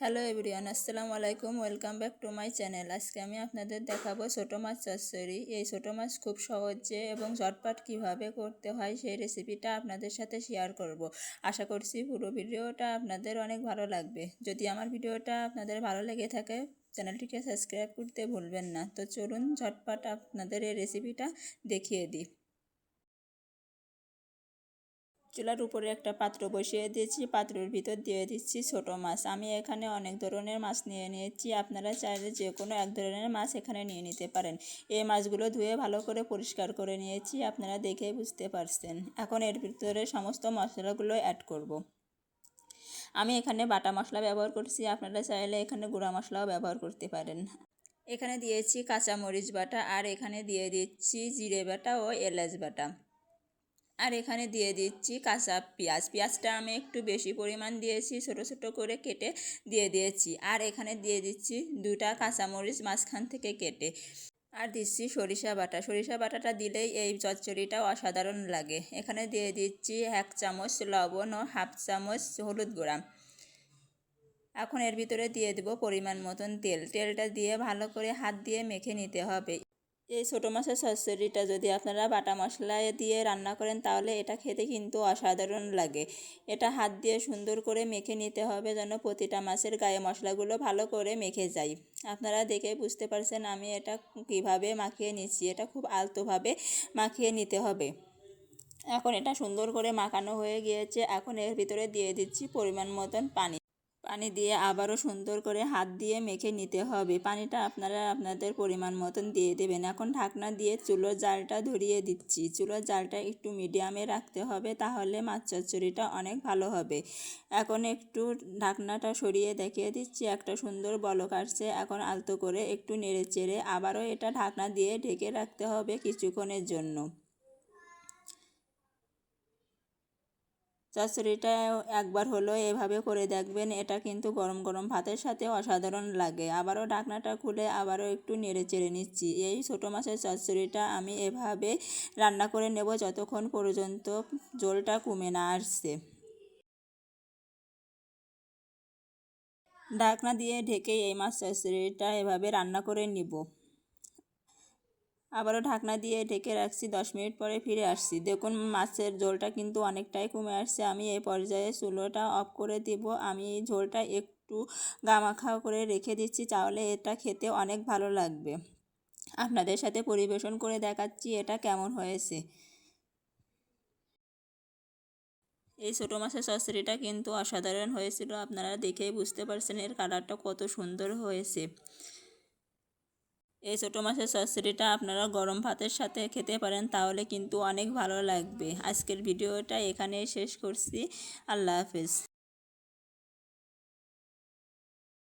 Hello everyone, আসসালামু আলাইকুম, welcome back to my channel. আজকে আমি আপনাদের দেখাবো ছোটো মাছ চচ্চড়ি। এই ছোটো মাছ খুব সহজে এবং ঝটপট কীভাবে করতে হয় সেই রেসিপিটা আপনাদের সাথে শেয়ার করব। আশা করছি পুরো ভিডিওটা আপনাদের অনেক ভালো লাগবে। যদি আমার ভিডিওটা আপনাদের ভালো লেগে থাকে, চ্যানেলটিকে সাবস্ক্রাইব করতে ভুলবেন না। তো চলুন ঝটপট আপনাদের এই রেসিপিটা দেখিয়ে দিই। চুলার উপরে একটা পাত্র বসিয়ে দিয়েছি, পাত্রের ভিতর দিয়ে দিচ্ছি ছোট মাছ। আমি এখানে অনেক ধরনের মাছ নিয়ে নিয়েছি, আপনারা চাইলে যে কোনো এক ধরনের মাছ এখানে নিয়ে নিতে পারেন। এই মাছগুলো ধুয়ে ভালো করে পরিষ্কার করে নিয়েছি, আপনারা দেখে বুঝতে পারছেন। এখন এর ভিতরে সমস্ত মশলাগুলো অ্যাড করব। আমি এখানে বাটা মশলা ব্যবহার করছি, আপনারা চাইলে এখানে গুঁড়া মশলাও ব্যবহার করতে পারেন। এখানে দিয়েছি কাঁচা মরিচ বাটা, আর এখানে দিয়ে দিচ্ছি জিরে বাটা ও এলাচ বাটা। আর এখানে দিয়ে দিচ্ছি কাঁচা পেঁয়াজ। পেঁয়াজটা আমি একটু বেশি পরিমাণ দিয়েছি, ছোট ছোট করে কেটে দিয়ে দিয়েছি। আর এখানে দিয়ে দিচ্ছি দুটা কাঁচামরিচ মাঝখান থেকে কেটে। আর দিচ্ছি সরিষা বাটা। সরিষা বাটাটা দিলেই এই চচ্চড়িটা অসাধারণ লাগে। এখানে দিয়ে দিচ্ছি এক চামচ লবণ ও হাফ চামচ হলুদ গুঁড়া। এখন এর ভিতরে দিয়ে দেবো পরিমাণ মতন তেল। তেলটা দিয়ে ভালো করে হাত দিয়ে মেখে নিতে হবে। এই ছোটো মাছের সসরিটা যদি আপনারা বাটা মশলা দিয়ে রান্না করেন, তাহলে এটা খেতে কিন্তু অসাধারণ লাগে। এটা হাত দিয়ে সুন্দর করে মেখে নিতে হবে যেন প্রতিটা মাছের গায়ে মশলাগুলো ভালো করে মেখে যায়। আপনারা দেখে বুঝতে পারছেন আমি এটা কীভাবে মাখিয়ে নিচ্ছি। এটা খুব আলতোভাবে মাখিয়ে নিতে হবে। এখন এটা সুন্দর করে মাখানো হয়ে গিয়েছে। এখন এর ভিতরে দিয়ে দিচ্ছি পরিমাণ মতন পানি। পানি দিয়ে আবারও সুন্দর করে হাত দিয়ে মেখে নিতে হবে। পানিটা আপনারা আপনাদের পরিমাণ মতন দিয়ে দেবেন। এখন ঢাকনা দিয়ে চুলোর জালটা ধরিয়ে দিচ্ছি। চুলোর জালটা একটু মিডিয়ামে রাখতে হবে, তাহলে মাছ চচ্চড়িটা অনেক ভালো হবে। এখন একটু ঢাকনাটা সরিয়ে দেখিয়ে দিচ্ছি, একটা সুন্দর বলক আসছে। এখন আলতো করে একটু নেড়ে চেড়ে আবারও এটা ঢাকনা দিয়ে ঢেকে রাখতে হবে কিছুক্ষণের জন্য। চচ্চড়িটা একবার হলো এভাবে করে দেখবেন, এটা কিন্তু গরম গরম ভাতের সাথে অসাধারণ লাগে। আবারও ঢাকনাটা খুলে আবারও একটু নেড়ে চেড়ে নিচ্ছি। এই ছোটো মাছের চচ্চড়িটা আমি এভাবে রান্না করে নেব যতক্ষণ পর্যন্ত জলটা কমে না আসছে। ঢাকনা দিয়ে ঢেকে এই মাছ চচ্চড়িটা এভাবে রান্না করে নিব। আবারও ঢাকনা দিয়ে ঢেকে রাখছি, দশ মিনিট পরে ফিরে আসছি। দেখুন, মাছের ঝোলটা কিন্তু অনেকটাই কমে আসছে। আমি এই পর্যায়ে চুলোটা অফ করে দিব। আমি এই ঝোলটা একটু গামাখা করে রেখে দিচ্ছি, তাহলে এটা খেতে অনেক ভালো লাগবে। আপনাদের সাথে পরিবেশন করে দেখাচ্ছি এটা কেমন হয়েছে। এই ছোটো মাছের সসরিটা কিন্তু অসাধারণ হয়েছিল। আপনারা দেখেই বুঝতে পারছেন এর কালারটা কত সুন্দর হয়েছে। এই ছোটো মাছের সসরিটা আপনারা গরম ভাতের সাথে খেতে পারেন, তাহলে কিন্তু অনেক ভালো লাগবে। আজকের ভিডিওটা এখানেই শেষ করছি। আল্লাহ হাফেজ।